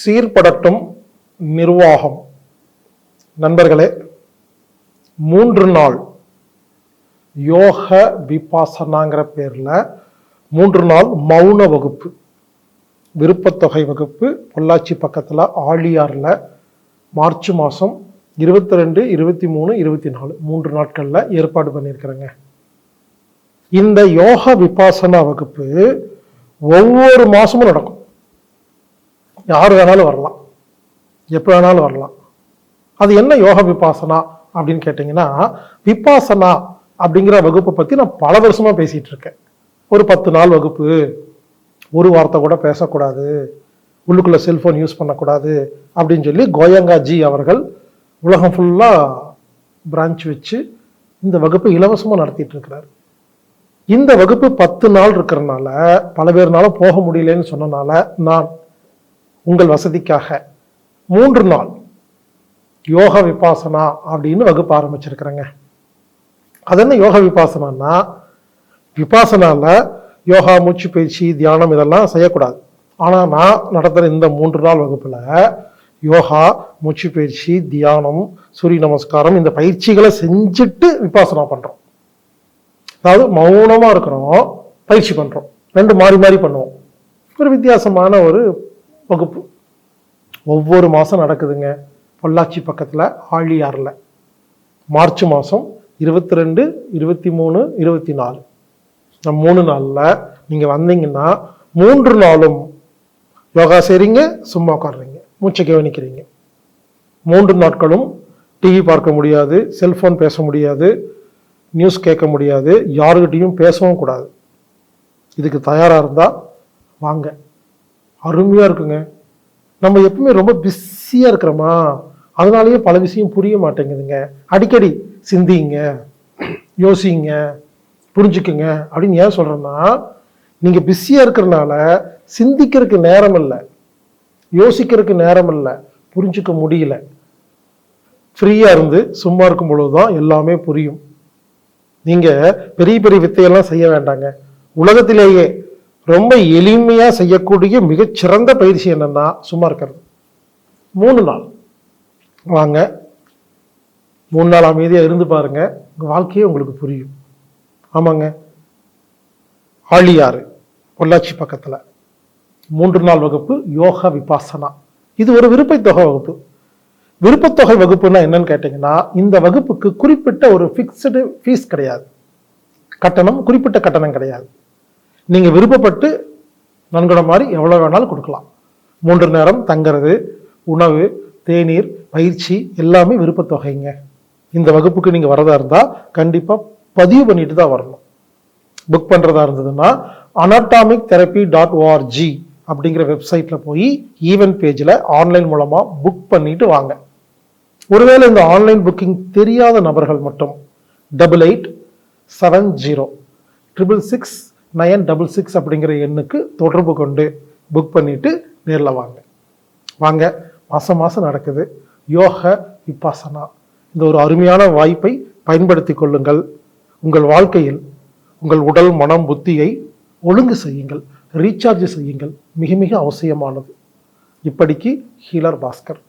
சீர்படட்டும் நிர்வாகம். நண்பர்களே மூன்று நாள். யோக விபாசனாங்கிற பேரில் மூன்று நாள் மௌன வகுப்பு. விருப்பத்தொகை வகுப்பு பொள்ளாச்சி பக்கத்தில் ஆழியாரில் மார்ச் மாதம் இருபத்தி ரெண்டு இருபத்தி மூணு இருபத்தி நாலு மூன்று நாட்களில் ஏற்பாடு பண்ணியிருக்கிறேங்க. இந்த யோக விபாசனா வகுப்பு ஒவ்வொரு மாதமும் நடக்கும். யார் வேணாலும் வரலாம். எப்போ வேணாலும் வரலாம். அது என்ன யோக விபாசனா அப்படின்னு கேட்டிங்கன்னா விபாசனா அப்படிங்கிற வகுப்பை பற்றி நான் பல வருஷமாக பேசிகிட்டு இருக்கேன். ஒரு பத்து நாள் வகுப்பு ஒரு வார்த்தை கூட பேசக்கூடாது உள்ளுக்குள்ளே செல்ஃபோன் யூஸ் பண்ணக்கூடாது அப்படின்னு சொல்லி கோயங்கா ஜி அவர்கள் உலகம் ஃபுல்லாக பிரான்ச் வச்சு இந்த வகுப்பை இலவசமாக நடத்திட்டு இருக்கிறார். இந்த வகுப்பு பத்து நாள் இருக்கிறனால பல பேர்னால போக முடியலன்னு சொன்னனால நான் உங்கள் வசதிக்காக. மூன்று நாள். யோக விபாசனா அப்படின்னு வகுப்பு ஆரம்பிச்சிருக்கிறேங்க. அது என்ன யோக விபாசனான்னா விபாசனால யோகா மூச்சு பயிற்சி தியானம் இதெல்லாம் செய்யக்கூடாது. ஆனா நான் நடத்துகிற இந்த மூன்று நாள் வகுப்புல யோகா மூச்சு பயிற்சி தியானம் சூரிய நமஸ்காரம் இந்த பயிற்சிகளை செஞ்சுட்டு விபாசனா பண்றோம். அதாவது மௌனமா இருக்கிறோம் பயிற்சி பண்றோம். ரெண்டு மாறி மாறி பண்ணுவோம். ஒரு வித்தியாசமான ஒரு வகுப்பு. ஒவ்வொரு மாதம் நடக்குதுங்க. பொள்ளாச்சி பக்கத்தில் ஆழியாரில் மார்ச் மாதம் இருபத்தி ரெண்டு இருபத்தி மூணு இருபத்தி நாலு இந்த மூணு நாளில் நீங்கள் வந்தீங்கன்னா மூன்று நாளும் யோகா செய்கிறீங்க சும்மா உட்காடுறீங்க மூச்சை கவனிக்கிறீங்க. மூன்று நாட்களும் டிவி பார்க்க முடியாது செல்ஃபோன் பேச முடியாது நியூஸ் கேட்க முடியாது யாருக்கிட்டையும் பேசவும் கூடாது. இதுக்கு தயாராக இருந்தால் வாங்க. அருமையாக இருக்குங்க. நம்ம எப்பவுமே ரொம்ப பிஸியாக இருக்கிறோமா? அதனாலேயே பல விஷயம் புரிய மாட்டேங்குதுங்க. அடிக்கடி சிந்திங்க யோசிங்க புரிஞ்சுக்குங்க. அப்படின்னு ஏன் சொல்கிறேன்னா நீங்கள் பிஸியாக இருக்கிறனால சிந்திக்கிறதுக்கு நேரம் இல்லை. யோசிக்கிறதுக்கு நேரம் இல்லை. புரிஞ்சுக்க முடியல. ஃப்ரீயாக இருந்து சும்மா இருக்கும் பொழுது தான் எல்லாமே புரியும். நீங்கள் பெரிய பெரிய வித்தையெல்லாம் செய்ய வேண்டாங்க. உலகத்திலேயே ரொம்ப எளிமையாக செய்யக்கூடிய மிகச்சிறந்த பயிற்சி என்னன்னா சும்மா இருக்கிறது. மூணு நாள். வாங்க. மூணு நாள் அமைதியாக இருந்து பாருங்க. உங்கள் வாழ்க்கையே உங்களுக்கு புரியும். ஆமாங்க. ஆழியாறு பொள்ளாச்சி பக்கத்தில். மூன்று நாள் வகுப்பு யோகா விபாசனா. இது ஒரு விருப்பத்தொகை வகுப்பு. விருப்பத்தொகை வகுப்புன்னா என்னன்னு கேட்டிங்கன்னா இந்த வகுப்புக்கு குறிப்பிட்ட ஒரு ஃபிக்ஸ்டு ஃபீஸ் கிடையாது. கட்டணம் குறிப்பிட்ட கட்டணம் கிடையாது. நீங்கள் விருப்பப்பட்டு நன்கொடை மாதிரி எவ்வளோ வேணாலும் கொடுக்கலாம். மூன்று நேரம் தங்கிறது உணவு தேநீர் பயிற்சி எல்லாமே விருப்பத்தொகைங்க இந்த வகுப்புக்கு நீங்கள் வரதா இருந்தால் கண்டிப்பாக பதிவு பண்ணிட்டு தான் வரணும். புக் பண்ணுறதா இருந்ததுன்னா அனாட்டாமிக் தெரப்பி டாட் ஓஆர்ஜி அப்படிங்கிற வெப்சைட்டில் போய் ஈவென்ட் பேஜில் ஆன்லைன் மூலமாக புக் பண்ணிட்டு வாங்க. ஒருவேளை இந்த ஆன்லைன் புக்கிங் தெரியாத நபர்கள் மட்டும் double eight seven zero triple six nine double six அப்படிங்கிற எண்ணுக்கு தொடர்பு கொண்டு புக் பண்ணிவிட்டு நேரில் வாங்க. வாங்க மாதம் மாதம் நடக்குது. யோக விபாசனா. இந்த ஒரு அருமையான வாய்ப்பை பயன்படுத்தி கொள்ளுங்கள். உங்கள் வாழ்க்கையில் உங்கள் உடல் மனம் புத்தியை ஒழுங்கு செய்யுங்கள். ரீசார்ஜ் செய்யுங்கள். மிக மிக அவசியமானது. இப்படிக்கு ஹீலர் பாஸ்கர்.